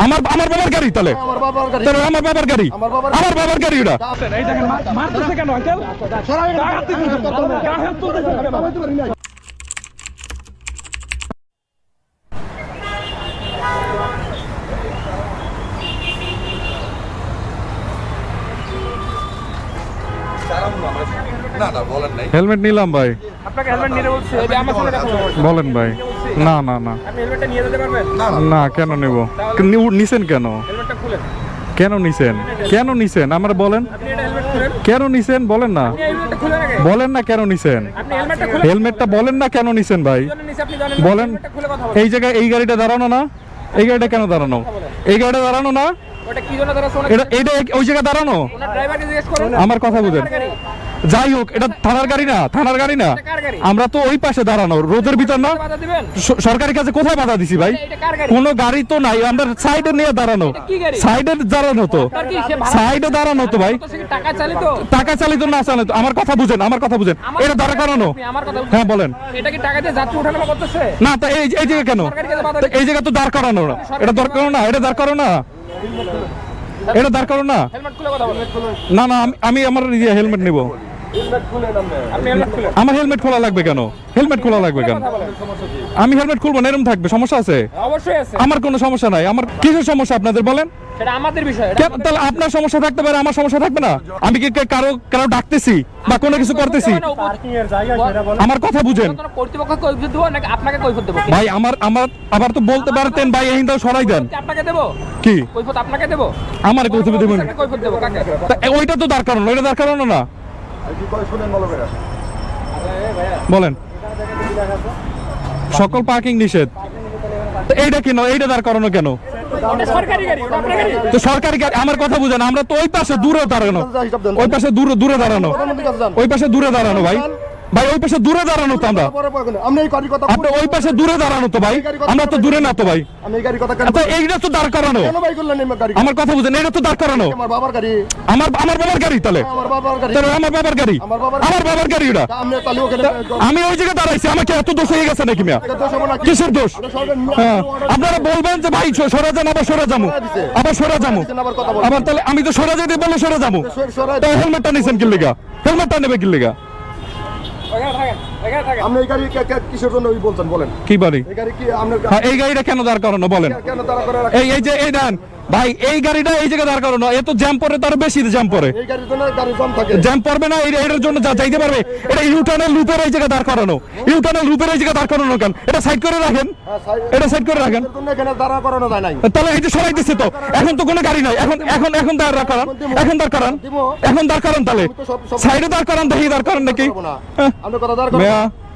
আমার আমার বাবার গাড়ি তাহলে। আমার বাবার গাড়ি। তাহলে আমার বাবার গাড়ি। আমার বাবার- গাড়ি। ওটা। এই দেখেন মারতেছে কেন? আঙ্কেল গায়ে হাত দিতেছেন কেন? গায়ে হাত তুলতেছেন কেন? হেলমেট নিলাম ভাই। আপনাকে হেলমেট নিতে বলছি এই যে আমার সঙ্গে কথা বলেন ভাই। না না না। আপনি হেলমেটটা নিয়ে যেতে পারবেন? না কেন নেব? নিছেন কেন? হেলমেটটা খুলেন। কেন নিছেন? কেন নিছেন? আমার বলেন। আপনি এটা হেলমেট খুলেন? কেন নিছেন? বলেন না। বলেন না কেন নিছেন? আপনি হেলমেটটা বলেন না কেন নিছেন ভাই? বলেন। এই জায়গায় এই গাড়িটা দাঁড়ানো না। এই গাড়িটা কেন দাঁড়ানো? এই গাড়িটা দাঁড়ানো না। ওটা কি জন্য দাঁড়াচ্ছে? এটা ওই জায়গায় দাঁড়ানো? ওনার ড্রাইভারকে জিজ্ঞেস করুন। আমার কথা বুঝেন? যাই হোক এটা থানার গাড়ি না থানার গাড়ি না। কার? আমরা তো ওই পাশে দাঁড়ানো রোদের ভিতর না? সরকারি কাছে কোথায় বাধা দিছি ভাই? কার কোনো গাড়ি তো নাই আমরা সাইডে নিয়ে দাঁড়ানো? সাইডে দাঁড়ানো তো। সাইডে দাঁড়ানো তো ভাই। টাকা চালিত? না চালিত আমার কথা বুঝেন আমার কথা বুঝেন। এটা দাঁড়া করানো হ্যাঁ বলেন। না তা এই এই জায়গা কেন? এই জায়গা তো দাঁড় করানো না। এটা দাঁড় করানো না এটা দাঁড় করানো না। এটা দাঁড় করানো না। না না আমি- আমি আমার হেলমেট নিব। আপনি হেলমেট খুলেন আমার হেলমেট খোলা লাগবে কেন? হেলমেট খোলা লাগবে কেন? আমি হেলমেট খুলবো না এরকম থাকবে সমস্যা আছে? অবশ্যই আছে। আমার কোনো সমস্যা নাই। আমার কিসের সমস্যা আপনাদের বলেন? সেটা আমাদের বিষয় তাহলে আপনার সমস্যা থাকতে পারে আমার সমস্যা থাকবে না? আমি কি কে- কারও কারও ডাকতেছি বা কোনো কিছু করতেছি? আমার কথা বুঝেন। ভাই আমার আমার আবার তো বলতে পারতেন ভাই এই সরাই দেন। আপনাকে দেবো? কি? আপনাকে দেবো? আমার কৌতুক দেবেন। আপনাকে কৈফিয়ত দেবো কাকে? তা এ- ওইটা তো দাঁড় করানো ওইটা দাঁড় করানো না। বলেন। সকল পার্কিং নিষেধ। তো এইটা কেন? এইটা দাঁড় করানো কেন? তো সরকারি গাড়ি আমার কথা বুঝেন আমরা তো ওই পাশে দূরে দাঁড়ানো। ওই পাশে দূরে দূরে দাঁড়ানো। ওই পাশে দূরে দাঁড়ানো ভাই। ভাই ওই পাশে দূরে দাঁড়ানো তো আমরা। আপনি এই গাড়ির কথা আপনি ওই পাশে দূরে দাঁড়ানো তো ভাই। আমরা তো দূরে না তো ভাই। আমি এই গাড়ির কথা কেন এইটা তো দাঁড় করানো। আমার কথা বুঝেন এটা তো দাঁড় করানো। আমার আমার আমার বাবার গাড়ি তাহলে। আমার বাবার গাড়ি। আমার বাবার গাড়ি। ওখানে আমি ওই জায়গায় দাঁড়াইছি আমাকে এত দোষ হয়ে গেছে নাকি মিয়া? কিসের দোষ? এটা হ্যাঁ। আপনারা বলবেন যে ভাই সরে যান আবার সরে যাব আবার সরে যাব আবার তাহলে আমি তো সরে যেতে বলে সরে যাব হেলমেটটা নিছেন কিল্লিগা? হেলমেটটা নেবে কিল্লিগা? আপনি এই গাড়ি কিসের জন্য বলছেন বলেন? কি বাড়ি? এই গাড়ি কি আপনার হ্যাঁ এই গাড়িটা কেন দাঁড় করানো বলেন? কেন তারা করে রাখে? এই এই যে এই দেন। ভাই এই গাড়িটা এই জায়গায় দাঁড় করানো। এ তো জ্যাম পরে তার বেশি জ্যাম পরে। জ্যাম পড়বে না এই- এটার জন্য যা যাইতে পারবে। এটা ইউটার্নের লুপের এই জায়গায় দাঁড় করানো। ইউটার্নের লুপের এই জায়গায় দাঁড় করানো কেন? এটা সাইড করে রাখেন। হ্যাঁ, এটা সাইড করে রাখেন। তাহলে এই যে সরাই দিচ্ছে তো। এখন তো কোনো গাড়ি নাই। এখন এখন এখন দাঁড় করান। এখন দাঁড় করান। এখন দাঁড় করান তাহলে। সাইডে দাঁড় করান দেখি দাঁড় করান নাকি? হ্যাঁ। কথা দাঁড়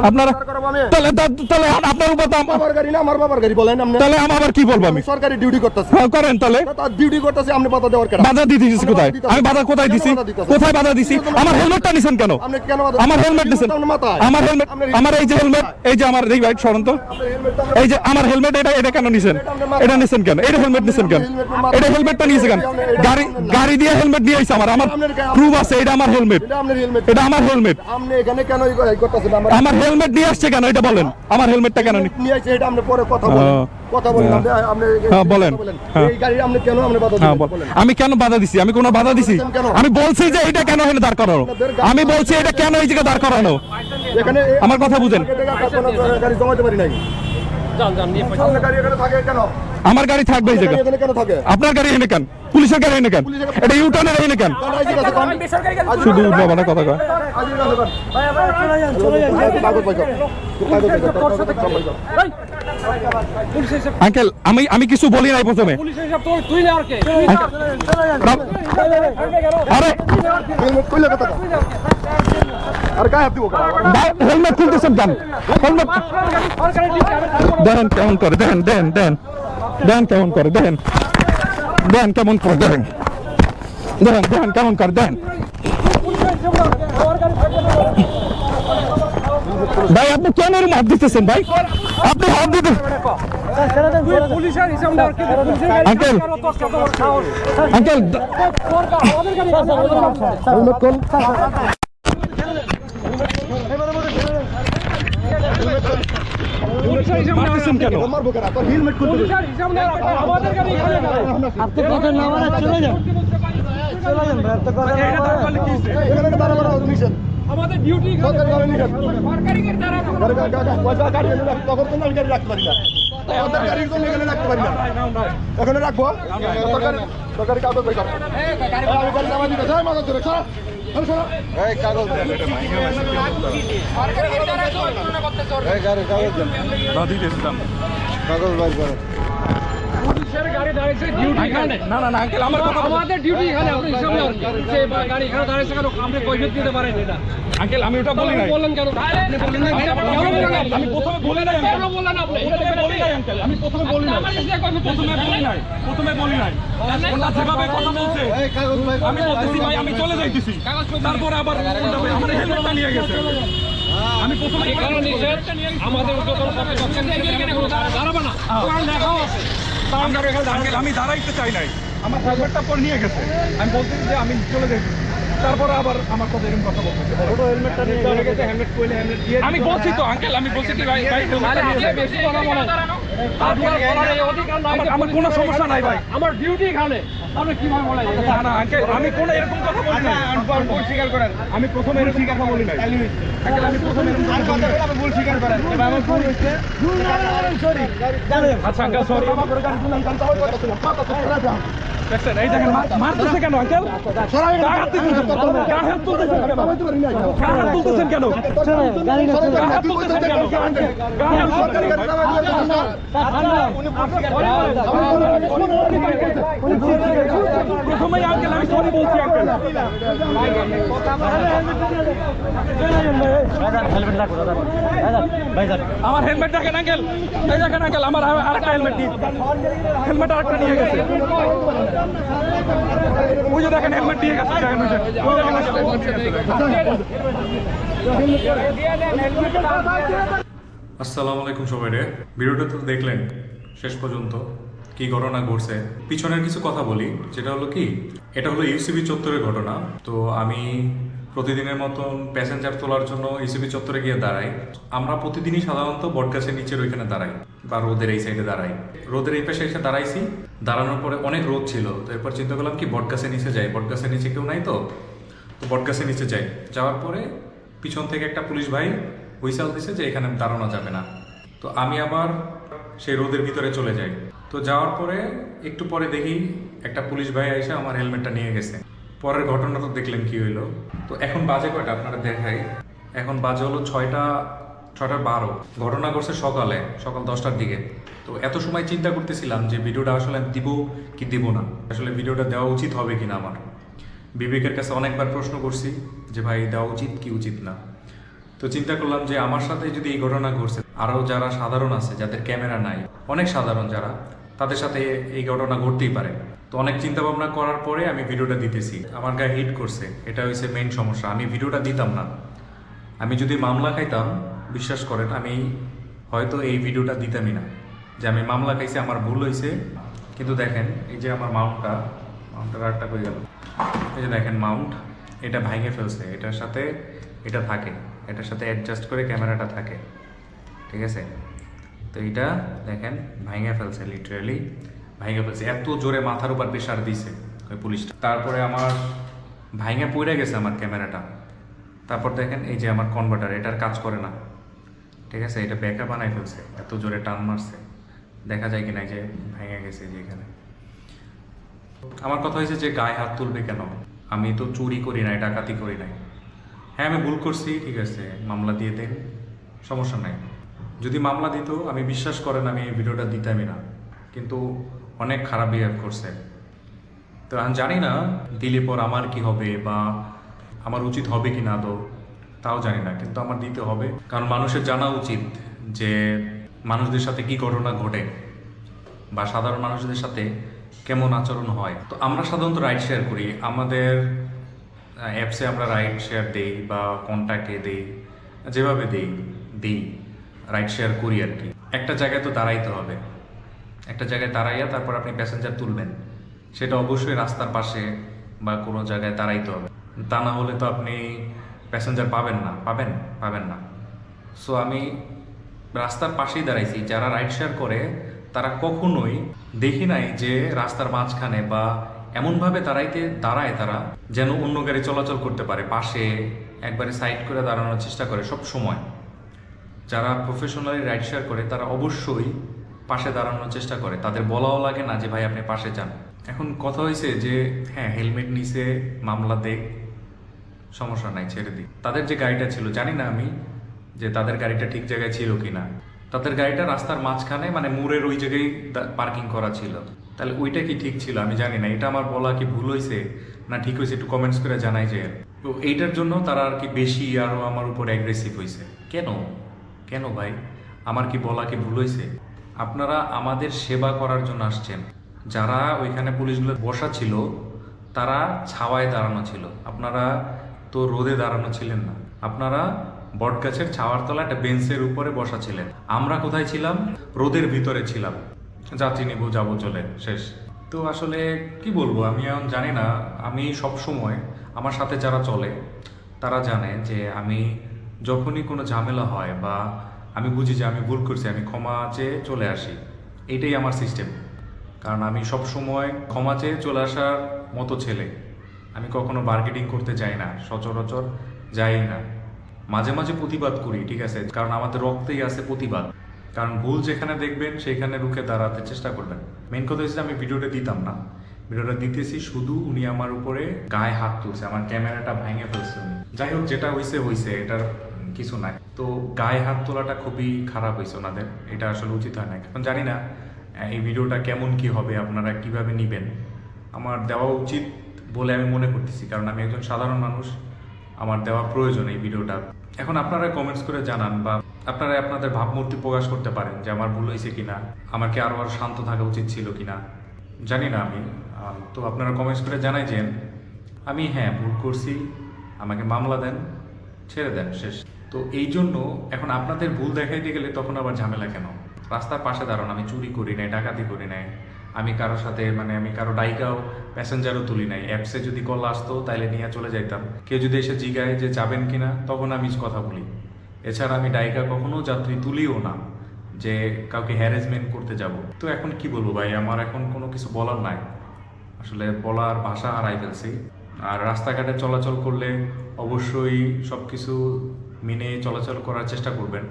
আপনারা দাঁড় করাবো আমি। তাহলে তাহলে আপনার উপর তো আম- গাড়ি না আমার বাবার গাড়ি বলেন আপনি। তাহলে আমি আবার কি বলব আমি? আমি সরকারি ডিউটি করতেছি। হ্যাঁ, করেন তাহলে। ডিউটি করতেছি আপনি বাধা দেওয়ার কেন? বাধা দিয়ে কোথায়? আমি বাধা কোথায় দিছি? কোথায় বাধা দিছি? আমার হেলমেটটা নিছেন কেন? আপনি কেন আমার হেলমেট নিছেন? আমার হেলমেট আমার এই যে হেলমেট এই যে আমার এই ভাই সরন্ত এই যে আমার হেলমেট এটা এটা কেন নিছেন? এটা নিছেন কেন? এটা হেলমেট নিছেন কেন? এটা হেলমেটটা নিয়েছে কেন? গাড়ি গাড়ি দিয়ে হেলমেট নিয়ে আইছে আমার। আমার প্রুফ আছে এটা আমার হেলমেট এটা হেলমেট আমার হেলমেট আপনি এখানে কেন করতেছেন? আমার হেলমেট নিয়ে আসছে কেন? এটা বলেন। আমার হেলমেটটা কেন নিয়ে আসছে এটা আমরা পরে কথা হ্যাঁ। কথা বলেন আপনি আপনি হ্যাঁ, বলেন। হ্যাঁ। এই গাড়ি আপনি কেন আপনি বাধা আমি কেন বাধা দিছি? আমি কোনো বাধা দিছি? কেন? আমি বলছি যে এটা কেন এখানে দাঁড় করানো? আমি বলছি এটা কেন এই জায়গায় দাঁড় করানো? এখানে আমার কথা বুঝেন। গাড়ি জমাতে পারি নাই। যান যান নিয়ে পয়সা গাড়ি এখানে থাকে কেন? আমার গাড়ি থাকবে এই জায়গায়। আপনার গাড়ি এনে কেন? পুলিশের গাড়ি এনে কেন? এটা ইউটার্নের এনে কেন? শুধু বাবাটা কথা কয়। আঙ্কেল আমি আমি কিছু বলি নাই প্রথমে। না আর গায়ে হাত দিব হেলমেট দেখেন কেমন করে দেখেন দেখেন দেখেন দেখেন কেমন করে দেখেন দেখেন কেমন করে দেখেন দেখেন দেখেন কেমন করে দেখেন ভাই আপনি কেন এরকম হাত দিতেছেন ভাই আপনি হাত দিতে আঙ্কেল আঙ্কেল হেলমেট কোন? পুলিশের হিসাব নেওয়া মারতেছেন কেন মারবো কেন তোর হেলমেট খুলতে দে। পুলিশের হিসাব নেওয়া আমাদের গাড়ি এখানে আপনি কথা না বলে চলে যান। চলে যান ভাই, কথা না এটা তার বলে- বলে কি হইছে? এখানে একটা দাঁড়া করা নিষেধ। আমাদের ডিউটি সরকারি রাখতে পারি না। আমাদের জন্য এখানে রাখতে পারি না। এখানে রাখব। সরকারি- সরকারি কাগজ আমি কাগজ ধরে, সরো। সরো, সরো। পুলিশের গাড়ি দাঁড়িয়েছে ডিউটি এখানে। না না না আঙ্কেল আমার কথা আমাদের ডিউটি এখানে আপনি হিসাব নেওয়ার যে গাড়ি এখানে দাঁড়িয়েছে কেন আপনি কৈফিয়ত দিতে পারেন এটা। আঙ্কেল আমি ওটা বলি নাই। বললেন কেন? আপনি বললেন না? আমি প্রথমে বলি নাই কেন বললেন আপনি? প্রথমে বলি নাই আঙ্কেল। আমি প্রথমে বলি নাই। প্রথমে বলি নাই। প্রথমে বলি নাই। ওনারা যেভাবে কথা বলছে আমি বলতেছি ভাই আমি চলে যাইতেছি। তারপরে আবার আমার হেলমেটটা নিয়ে গেছে। আমি প্রথমে আমাদের যত কথা বলছেন। এখানে কোনো দাঁড়াবে না। ওখানে দেখাও আছে। আমি দাঁড়াইতে চাই নাই আমার হেলমেটটা পর নিয়ে গেছে আমি বলতেছি যে আমি চলে যাই তারপরে আবার আমার কথা এরকম কথা বলতেছে আমি বলছি তো আঙ্কেল আমি বলছি কি ভাই ভাই হেলমেটটা বেশি কথা আমার- কোনো সমস্যা নাই ভাই আমার ডিউটি এখানে আপনি কীভাবে বলেন না না আঙ্কেল আমি কোনো এরকম কথা বলি না স্বীকার করেন আমি প্রথমে এরকম কথা বলি নাই আঙ্কেল আমি প্রথমে এরকম কথা বলি নাই। আচ্ছা আঙ্কেল সরি দেখছেন এই দেখেন মার- মারতেছে কেন আঙ্কেল সরাই কার হাত তুলতেছেন? কার হাত তুলতেছেন কেন নামাইতে পারি না এখানে। কার হাত তুলতেছেন কেন চলে যান, গাড়ি না চলে কার যান। হাত তুলতেছেন কেন? কার হাত সরকারি গাড়ি নামাই দিলে তো না। প্রথমেই আঙ্কেল আমি সরি বলছি আঙ্কেল। আমার হেলমেট দেখেন আঙ্কেল। এই দেখেন আঙ্কেল আমার আর- আরেকটা হেলমেট দিন হেলমেট আরেকটা নিয়ে গেছে। দেখেন হেলমেট দিয়ে গেছে, দেখেন আসসালামু আলাইকুম সবাই রে ভিডিওটা তো দেখলেন, শেষ পর্যন্ত। কি ঘটনা ঘটছে? পিছনের কিছু কথা বলি, যেটা হলো কি, এটা হলো ইউসিবি চত্বরের ঘটনা। তো আমি প্রতিদিনের মতন প্যাসেঞ্জার তোলার জন্য ইউসিবি চত্বরে গিয়ে দাঁড়াই। আমরা প্রতিদিনই সাধারণত বটগাছের নিচের ওইখানে দাঁড়াই। বা রোদের এই সাইডে দাঁড়াই। রোদের এই পাশে এসে দাঁড়াইছি। দাঁড়ানোর পরে অনেক রোদ ছিল। তো এরপর চিন্তা করলাম কি বটগাছের নিচে যাই। বটগাছের নিচে কেউ নাই তো? তো বটগাছের নিচে যাই। যাওয়ার পরে পিছন থেকে একটা পুলিশ ভাই হুইসাল দিছে যে এখানে দাঁড়ানো যাবে না। তো আমি আবার সেই রোদের ভিতরে চলে যাই। তো যাওয়ার পরে একটু পরে দেখি একটা পুলিশ ভাই এসে আমার হেলমেটটা নিয়ে গেছে। পরের ঘটনা তো দেখলেন কি হইল। তো এখন বাজে কয়টা? আপনারা দেখাই। এখন বাজে হলো ছয়টা ছয়টা বারো। ঘটনা ঘটছে সকালে, সকাল দশটার দিকে। তো এত সময় চিন্তা করতেছিলাম যে ভিডিওটা আসলে আমি দিব কি দিব না? আসলে ভিডিওটা দেওয়া উচিত হবে কিনা আমার? বিবেকের কাছে অনেকবার প্রশ্ন করছি যে ভাই, দেওয়া উচিত কি উচিত না? তো চিন্তা করলাম যে আমার সাথে যদি এই ঘটনা ঘটছে, আরও যারা সাধারণ আছে, যাদের ক্যামেরা নাই, অনেক সাধারণ যারা, তাদের সাথে এই ঘটনা ঘটতেই পারে। তো অনেক চিন্তা ভাবনা করার পরে আমি ভিডিওটা দিতেছি। আমার গায়ে হিট করছে। এটা হচ্ছে মেইন সমস্যা। আমি ভিডিওটা দিতাম না। আমি যদি মামলা খাইতাম বিশ্বাস করেন, আমি হয়তো এই ভিডিওটা দিতামই না। যে আমি মামলা খাইছি, আমার ভুল হয়েছে কিন্তু দেখেন, এই যে আমার মাউন্টটা মাউন্টটা রাগটা করে গেল? এই যে দেখেন মাউন্ট, এটা ভাঙে ফেলছে। এটার সাথে এটা থাকে। এটার সাথে অ্যাডজাস্ট করে ক্যামেরাটা থাকে। ঠিক আছে? তো এটা দেখেন, ভাঙে ফেলছে লিটারেলি ভাঙে ফেলছে। এত জোরে মাথার উপর প্রেশার দিছে ওই পুলিশটা। তারপরে আমার ভাঙে পড়ে গেছে আমার ক্যামেরাটা। তারপর দেখেন, এই যে আমার কনভার্টার এটার কাজ করে না। ঠিক আছে? এটা ব্যাকআপ বানাই ফেলছে, এত জোরে টান মারছে। দেখা যায় কিনা যে ভেঙে গেছে যে এখানে। আমার কথা হয়েছে যে গায়ে হাত তুলবে কেন? আমি তো চুরি করি নাই, ডাকাতি করি নাই। হ্যাঁ আমি ভুল করছি, ঠিক আছে, মামলা দিয়ে দেন, সমস্যা নাই। যদি মামলা দিত, আমি বিশ্বাস করেন আমি এই ভিডিওটা দিতামই না। কিন্তু অনেক খারাপ বিহেভ করছে। তো আমি জানি না, দিলে পর আমার কি হবে বা আমার উচিত হবে কি না তো। তাও জানি না, কিন্তু আমার দিতে হবে। কারণ মানুষের জানা উচিত যে মানুষদের সাথে কি ঘটনা ঘটে বা সাধারণ মানুষদের সাথে কেমন আচরণ হয়। তো আমরা সাধারণত রাইড শেয়ার করি। আমাদের অ্যাপসে আমরা রাইড শেয়ার দেই বা কন্ট্যাক্টে দেই, যেভাবে দেই, দিই রাইড শেয়ার করি আর কি। একটা জায়গায় তো দাঁড়াইতে হবে। একটা জায়গায় দাঁড়াইয়া তারপর আপনি প্যাসেঞ্জার তুলবেন। সেটা অবশ্যই রাস্তার পাশে বা কোনো জায়গায় দাঁড়াইতে হবে। তা না হলে তো আপনি প্যাসেঞ্জার পাবেন না, পাবেন পাবেন না। সো আমি রাস্তার পাশেই দাঁড়াইছি, যারা রাইড শেয়ার করে, তারা কখনোই দেখি নাই যে রাস্তার মাঝখানে বা এমনভাবে দাঁড়াইতে, দাঁড়ায় তারা যেন অন্য গাড়ি চলাচল করতে পারে। পাশে একবারে সাইড করে দাঁড়ানোর চেষ্টা করে সব সময়। যারা প্রফেশনালি রাইড শেয়ার করে, তারা অবশ্যই পাশে দাঁড়ানোর চেষ্টা করে। তাদের বলাও লাগে না যে, ভাই, আপনি পাশে যান। এখন কথা হয়েছে যে হ্যাঁ হেলমেট নিছে, মামলা দেখ সমস্যা নাই, ছেড়ে দিই। তাদের যে গাড়িটা ছিল, জানি না আমি যে তাদের গাড়িটা ঠিক জায়গায় ছিল কিনা। তাদের গাড়িটা রাস্তার মাঝখানে মানে মুরের ওই জায়গায় পার্কিং করা ছিল। তাহলে ওইটা কি ঠিক ছিল? আমি জানি না। এটা আমার বলা কি ভুল হয়েছে না ঠিক হয়েছে একটু কমেন্টস করে জানাই যে, তো এইটার জন্য তারা আর কি বেশি আরও আমার উপর অ্যাগ্রেসিভ হয়েছে কেন? কেন ভাই? আমার কি বলা কি ভুল হয়েছে আপনারা আমাদের সেবা করার জন্য আসছেন। যারা ওইখানে পুলিশগুলো বসা ছিল, তারা ছাওয়ায় দাঁড়ানো ছিল। আপনারা তো রোদে দাঁড়ানো ছিলেন না। আপনারা বটগাছের ছাওয়ার তলা একটা বেঞ্চের উপরে বসা ছিলেন। আমরা কোথায় ছিলাম? রোদের ভিতরে ছিলাম। যাত্রী নিবো যাব চলে শেষ। তো আসলে কি বলব, আমি এখন জানি না। আমি সব সময় আমার সাথে যারা চলে, তারা জানে যে আমি যখনই কোনো ঝামেলা হয় বা আমি বুঝি যে আমি ভুল করছি, আমি ক্ষমা চেয়ে চলে আসি। এটাই আমার সিস্টেম। কারণ আমি সব সময় ক্ষমা চেয়ে চলে আসার মতো ছেলে। আমি কখনো মার্কেটিং করতে যাই না, সচরাচর যাই না। মাঝে মাঝে প্রতিবাদ করি, ঠিক আছে? কারণ আমাদের রক্তেই আছে প্রতিবাদ। কারণ ভুল যেখানে দেখবেন, সেখানে রুখে দাঁড়াতে চেষ্টা করবেন। মেন কথা হচ্ছে আমি ভিডিওটা দিতাম না। ভিডিওটা দিতেছি শুধু উনি আমার উপরে গায়ে হাত তুলছে, আমার ক্যামেরাটা ভেঙে ফেলছে উনি। যাই হোক, যেটা হয়েছে হয়েছে এটার কিছু নাই। তো গায়ে হাত তোলাটা খুবই খারাপ হয়েছে ওনাদের, এটা আসলে উচিত হয় না এখন জানি না, এই ভিডিওটা কেমন কি হবে, আপনারা কীভাবে নিবেন? আমার দেওয়া উচিত বলে আমি মনে করতেছি, কারণ আমি একজন সাধারণ মানুষ, আমার দেওয়া প্রয়োজন এই ভিডিওটা। এখন আপনারা কমেন্টস করে জানান বা আপনারা আপনাদের ভাবমূর্তি প্রকাশ করতে পারেন যে আমার ভুল হয়েছে কিনা আমার কি আরও আর শান্ত থাকা উচিত ছিল কিনা। জানি না আমি তো আপনারা কমেন্টস করে জানাই যেন আমি হ্যাঁ ভুল করছি, আমাকে মামলা দেন, ছেড়ে দেন, শেষ। তো এই জন্য এখন আপনাদের ভুল দেখাইতে গেলে তখন আবার ঝামেলা কেন? রাস্তার পাশে দাঁড়ান, আমি চুরি করি নাই, ডাকাতি করি নাই। আমি কারোর সাথে মানে আমি কারও ডাইকাও প্যাসেঞ্জারও তুলি নাই। অ্যাপসে যদি কল আসতো, তাইলে নিয়ে চলে যাইতাম। কেউ যদি এসে জিগায় যে যাবেন কিনা, তখন আমি কথা বলি। এছাড়া আমি ডাইকা কখনো যাত্রী তুলিও না, যে কাউকে হ্যারাসমেন্ট করতে যাব। তো এখন কি বলব ভাই, আমার এখন কোনো কিছু বলার নাই। আসলে বলার ভাষা হারাই ফেলছি। আর রাস্তাঘাটে চলাচল করলে অবশ্যই সব কিছু মেনে চলাচল করার চেষ্টা করবেন।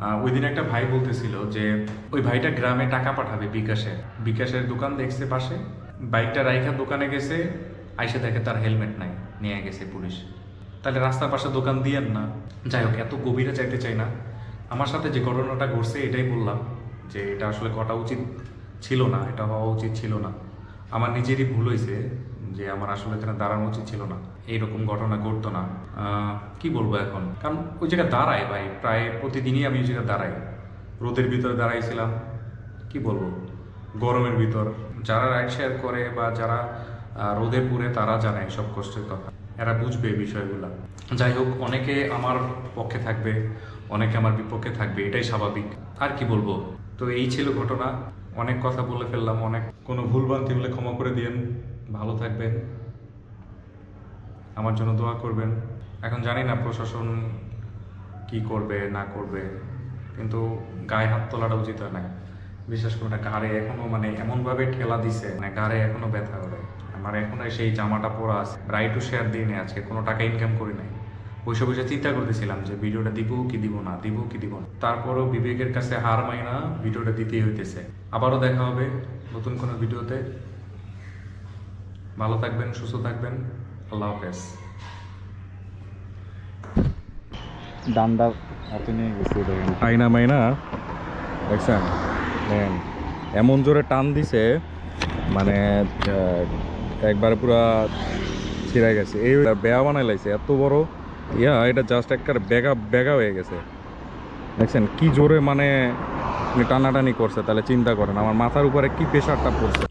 ওই দিন একটা ভাই বলতেছিল যে, ওই ভাইটা গ্রামে টাকা পাঠাবে বিকাশে। বিকাশের দোকান দেখছে পাশে। বাইকটা রাইখা দোকানে গেছে, আইসে দেখে তার হেলমেট নাই, নিয়ে গেছে পুলিশ। তাহলে রাস্তার পাশে দোকান দিয়েন না। যাই হোক, এত গভীরে চাইতে চাই না। আমার সাথে যে ঘটনাটা ঘটছে, এটাই বললাম যে, এটা আসলে কটা উচিত ছিল না, এটা হওয়া উচিত ছিল না। আমার নিজেরই ভুল হয়েছে যে আমার আসলে এখানে দাঁড়ানো উচিত ছিল না। এইরকম ঘটনা ঘটতো না। কি বলব এখন? কারণ ওই জায়গায় দাঁড়ায় ভাই। প্রায় প্রতিদিনই আমি ওই জায়গায় দাঁড়াই। রোদের ভিতরে দাঁড়াইছিলাম। কি বলব? গরমের ভিতর। যারা রাইড শেয়ার করে বা যারা রোদে পুড়ে তারা জানে সব কষ্টের কথা। এরা বুঝবে বিষয়গুলো। যাই হোক, অনেকে আমার পক্ষে থাকবে, অনেকে আমার বিপক্ষে থাকবে, এটাই স্বাভাবিক। আর কি বলব? তো এই ছিল ঘটনা। অনেক কথা বলে ফেললাম, অনেক কোনো ভুলভ্রান্তি হলে ক্ষমা করে দিয়েন। ভালো থাকবেন। আমার জন্য দোয়া করবেন। এখন জানি না প্রশাসন কি করবে, না করবে, কিন্তু গায়ে হাত তোলাটা উচিত হয় না বিশেষ করে না ঘাড়ে এখনও মানে এমনভাবে ঠেলা দিছে মানে ঘাড়ে এখনও ব্যথা করে। আমার এখনও সেই জামাটা পরা আছে। রাইট টু শেয়ার দিই নাই আজকে কোনো টাকা ইনকাম করি নাই। বসে বসে চিন্তা করতেছিলাম যে ভিডিওটা দিব কি দিব না, দিব কি দিব না। তারপরও বিবেকের কাছে হার মাইনা ভিডিওটা দিতেই হইতেছে। আবারও দেখা হবে নতুন কোনো ভিডিওতে। ভালো থাকবেন সুস্থ থাকবেন। আল্লাহ হাফেজ। ডান্ডা হাতে নিয়ে গেছে আইনা মাইনা দেখছেন? দেখেন এমন জোরে টান দিছে মানে একবার পুরা ছিঁড়ে গেছে। এই বেয়া বানাই লাগছে এত বড় ইয়া এটা জাস্ট একবার বেগা বেগা হয়ে গেছে। দেখছেন কি জোরে মানে টানাটানি করছে তাহলে চিন্তা করেন আমার মাথার উপরে কি প্রেশারটা পড়ছে।